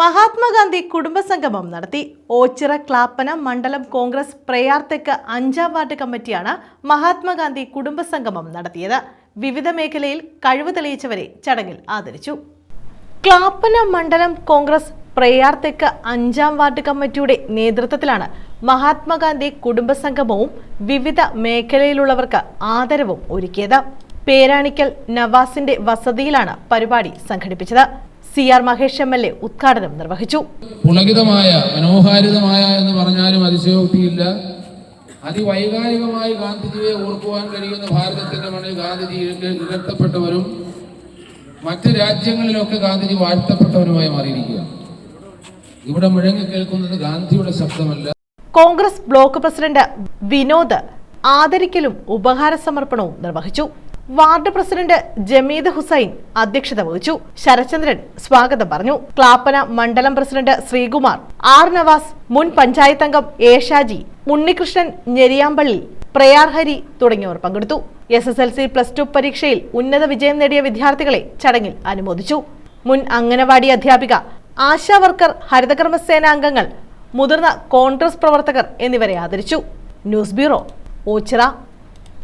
മഹാത്മാഗാന്ധി കുടുംബസംഗമം നടത്തി. ഓച്ചിറ ക്ലാപ്പന മണ്ഡലം കോൺഗ്രസ് പ്രയാർതെക്ക് അഞ്ചാം വാർഡ് കമ്മിറ്റിയാണ് മഹാത്മാഗാന്ധി കുടുംബസംഗമം നടത്തിയത്. വിവിധ മേഖലയിൽ കഴിവ് തെളിയിച്ചവരെ ചടങ്ങിൽ ആദരിച്ചു. ക്ലാപ്പന മണ്ഡലം കോൺഗ്രസ് പ്രയാർതെക്ക് അഞ്ചാം വാർഡ് കമ്മിറ്റിയുടെ നേതൃത്വത്തിലാണ് മഹാത്മാഗാന്ധി കുടുംബസംഗമവും വിവിധ മേഖലയിലുള്ളവർക്ക് ആദരവും ഒരുക്കിയത്. പേരാണിക്കൽ നവാസിന്റെ വസതിയിലാണ് പരിപാടി സംഘടിപ്പിച്ചത്. C R Mahesh M L A ഉദ്ഘാടനം നിർവഹിച്ചു. പുളകിതമായ മനോഹാരിതമായ എന്ന് പറഞ്ഞാലും അതിശയോക്തിയില്ല. അതിവൈകാരികമായി ഗാന്ധിജിയെ ഓർക്കുവാൻ കഴിയുന്ന ഭാരതത്തിന്റെ മണ്ണിൽ ഗാന്ധിജി ഇഴ- മറ്റ് രാജ്യങ്ങളിലൊക്കെ ഗാന്ധിജി വാഴ്ത്തപ്പെട്ടവരുമായി മാറിയിരിക്കുക ഇവിടെ മുഴങ്ങി കേൾക്കുന്നത് ഗാന്ധിയുടെ ശബ്ദമല്ല. കോൺഗ്രസ് ബ്ലോക്ക് പ്രസിഡന്റ് വിനോദ് ആദരിക്കലും ഉപഹാര സമർപ്പണവും നിർവഹിച്ചു. വാർഡ് പ്രസിഡന്റ് ജമീദ് ഹുസൈൻ അധ്യക്ഷത വഹിച്ചു. ശരചന്ദ്രൻ സ്വാഗതം പറഞ്ഞു. ക്ലാപ്പന മണ്ഡലം പ്രസിഡന്റ് ശ്രീകുമാർ ആർ നവാസ് മുൻ പഞ്ചായത്ത് അംഗം ഏഷാജി ഷാജി ഉണ്ണികൃഷ്ണൻ ഞെരിയാമ്പള്ളി പ്രയാർ ഹരി തുടങ്ങിയവർ പങ്കെടുത്തു. S S L C plus two പരീക്ഷയിൽ ഉന്നത വിജയം നേടിയ വിദ്യാർത്ഥികളെ ചടങ്ങിൽ അനുമോദിച്ചു. മുൻ അംഗനവാടി അധ്യാപിക ആശാ വർക്കർ ഹരിതകർമ്മസേന അംഗങ്ങൾ മുതിർന്ന കോൺഗ്രസ് പ്രവർത്തകർ എന്നിവരെ ആദരിച്ചു. News bureau Ochira.